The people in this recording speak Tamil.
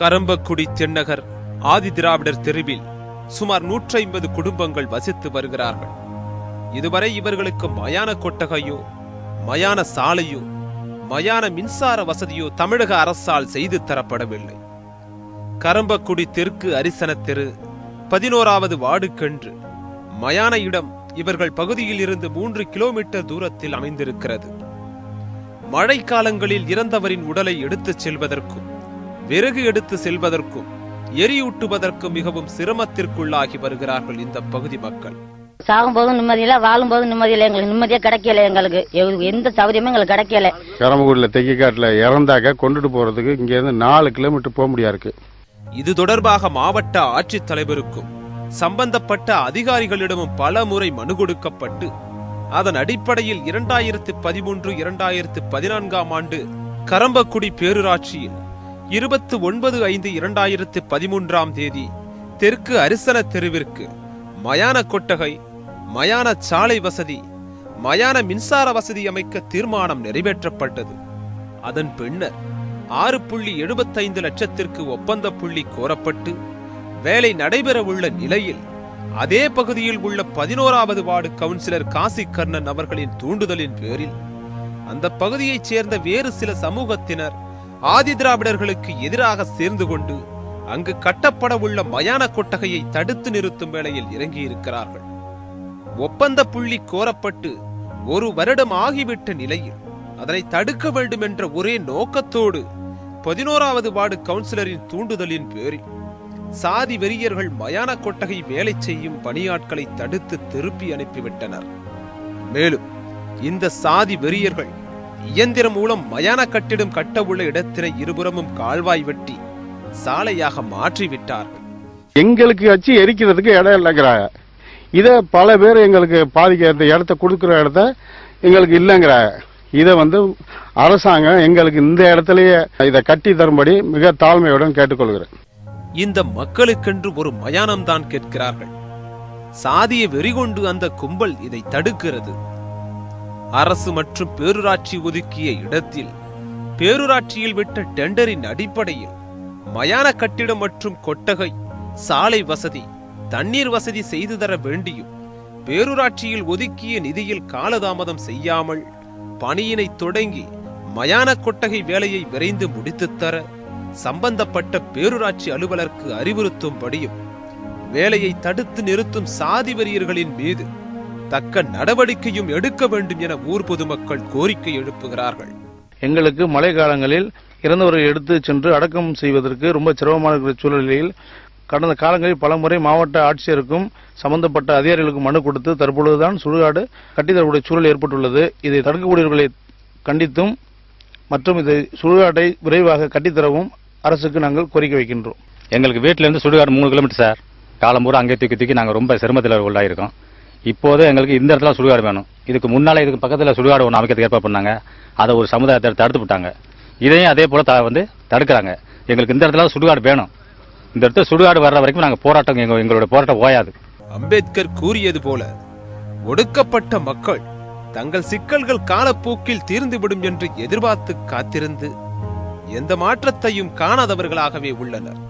கரம்பக்குடி தென்னகர் ஆதி திராவிடர் தெருவில் சுமார் 150 குடும்பங்கள் வசித்து வருகிறார்கள். இதுவரை இவர்களுக்கு மயான கொட்டகையோ மயான சாலையோ மயான மின்சார வசதியோ தமிழக அரசால் செய்து தரப்படவில்லை. கரம்பக்குடி தெற்கு அரிசன தெரு பதினோராவது வார்டுக்கென்று மயான இடம் இவர்கள் பகுதியில் இருந்து மூன்று கிலோமீட்டர் தூரத்தில் அமைந்திருக்கிறது. மழைக்காலங்களில் இறந்தவரின் உடலை எடுத்துச் செல்வதற்கும் விறகு எடுத்து செல்வதற்கும் எரியூட்டுவதற்கும் மிகவும் சிரமத்திற்குள்ளாகி வருகிறார்கள் இந்த பகுதி மக்கள். சாகும்போதும் நிம்மதியில வாழும்போதும் நிம்மதியில எங்களுக்கு நிம்மதியே கிடைக்கல எங்களுக்கு. எந்த சௌகரியமும் எங்களுக்கு கிடைக்கல. கரம்பக்குடியில் தெக்கிக்காட்டில் இறந்தாக்க கொண்டுட்டு போகிறதுக்கு இங்கேருந்து நாலு கிலோமீட்டர் போக முடியா இருக்கு. இது தொடர்பாக மாவட்ட ஆட்சித்தலைவருக்கும் சம்பந்தப்பட்ட அதிகாரிகளிடமும் பல முறை மனு கொடுக்கப்பட்டு அதன் அடிப்படையில் இரண்டாயிரத்து பதிமூன்று இரண்டாயிரத்து பதினான்காம் ஆண்டு கரம்பக்குடி பேரூராட்சியில் இருபத்து ஒன்பது ஐந்து இரண்டாயிரத்து பதிமூன்றாம் தேதி தெற்கு அரிசன தெருவிற்கு மயான கொட்டகை மயான சாலை வசதி மயான மின்சார வசதி அமைக்க தீர்மானம் நிறைவேற்றப்பட்டது. அதன் பின்னர் ஆறு புள்ளி எழுபத்தைந்து லட்சத்திற்கு ஒப்பந்த புள்ளி கோரப்பட்டு வேலை நடைபெறவுள்ள நிலையில் அதே பகுதியில் உள்ள பதினோராவது வார்டு கவுன்சிலர் காசி கர்ணன் அவர்களின் தூண்டுதலின் பேரில் அந்த பகுதியைச் சேர்ந்த வேறு சில சமூகத்தினர் ஆதி திராவிடர்களுக்கு எதிராக சேர்ந்து கொண்டு அங்கு கட்டப்பட உள்ள மயான கொட்டகையை தடுத்து நிறுத்தும் வேளையில் இறங்கியிருக்கிறார்கள். ஒப்பந்த புள்ளி கோரப்பட்டு ஒரு வருடம் ஆகிவிட்ட நிலையில் அதனை தடுக்க வேண்டும் என்ற ஒரே நோக்கத்தோடு பதினோராவது வார்டு கவுன்சிலரின் தூண்டுதலின் பேரில் சாதி வெறியர்கள் மயான கொட்டகை வேலை செய்யும் பணியாட்களை தடுத்து திருப்பி அனுப்பிவிட்டனர். மேலும் இந்த சாதி வெறியர்கள் இயந்திரம் மூலம் மயான கட்டிடம் கட்ட உள்ள இடத்தினை இருபுறமும் கால்வாய் வெட்டி சாலையாக மாற்றிவிட்டார்கள் எங்களுக்கு வச்சு எரிக்கிறதுக்கு இடம் இல்லைங்கிறாங்க. இதை பல பேர் எங்களுக்கு பாதிக்க இந்த இடத்த கொடுக்குற இடத்த எங்களுக்கு இல்லைங்கிறாங்க. இதை வந்து அரசாங்கம் எங்களுக்கு இந்த இடத்துலயே இதை கட்டி தரும்படி மிக தாழ்மையுடன் கேட்டுக்கொள்கிறேன். இந்த மக்களுக்கென்று ஒரு மயானம்தான் கேட்கிறார்கள். சாதிய வெறிகொண்டு அந்த கும்பல் இதை தடுக்கிறது. அரசு மற்றும் பேரூராட்சி ஒதுக்கிய இடத்தில் பேரூராட்சியில் விட்ட டெண்டரின் அடிப்படையில் மயான கட்டிடம் மற்றும் கொட்டகை சாலை வசதி தண்ணீர் வசதி செய்து தர வேண்டியும் பேரூராட்சியில் ஒதுக்கிய நிதியில் காலதாமதம் செய்யாமல் பணியினை தொடங்கி மயான கொட்டகை வேலையை விரைந்து முடித்துத்தர சம்பந்தப்பட்ட பேரூராட்சி அலுவலருக்கு அறிவுறுத்தும்படியும் வேலையை தடுத்து நிறுத்தும் சாதி வெறியர்களின் மீது தக்க நடவடிக்கையும் எடுக்க வேண்டும் என ஊர் பொதுமக்கள் கோரிக்கை எழுப்புகிறார்கள். எங்களுக்கு மழை காலங்களில் இறந்தவர்களை எடுத்து சென்று அடக்கம் செய்வதற்கு ரொம்ப சிரமமான இருக்கிற சூழ்நிலையில் கடந்த காலங்களில் பலமுறை மாவட்ட ஆட்சியருக்கும் சம்பந்தப்பட்ட அதிகாரிகளுக்கும் மனு கொடுத்து தற்பொழுதுதான் சுடுகாடு கட்டித்தரக்கூடிய சூழல் ஏற்பட்டுள்ளது. இதை தடுக்கக்கூடியவர்களை கண்டித்தும் மற்றும் இதை சுடுகாட்டை விரைவாக கட்டித்தரவும் அரசுக்கு நாங்கள் கோரிக்கை வைக்கின்றோம். எங்களுக்கு வீட்டில இருந்து சுடுகாடு மூணு கிலோமீட்டர் சார் காலம் பூரா அங்கே தூக்கி தூக்கி நாங்கள் ரொம்ப சிரமத்தில் உள்ளாயிருக்கோம். இப்போது எங்களுக்கு இந்த இடத்துல சுடுகாடு வேணும். இதுக்கு முன்னால் இதுக்கு பக்கத்தில் சுடுகாடு ஒன்று அமைக்கிறதுக்கு ஏற்பாடு பண்ணாங்க. அதை ஒரு சமுதாயத்தை தடுத்து விட்டாங்க. இதையும் அதே போல் த- வந்து தடுக்கிறாங்க. எங்களுக்கு இந்த இடத்துல சுடுகாடு வேணும். இந்த இடத்துல சுடுகாடு வர்ற வரைக்கும் நாங்கள் போராட்டம் எங்கள் எங்களோட போராட்டம் ஓயாது. அம்பேத்கர் கூறியது போல ஒடுக்கப்பட்ட மக்கள் தங்கள் சிக்கல்கள் காலப்போக்கில் தீர்ந்துவிடும் என்று எதிர்பார்த்து காத்திருந்து எந்த மாற்றத்தையும் காணாதவர்களாகவே உள்ளனர்.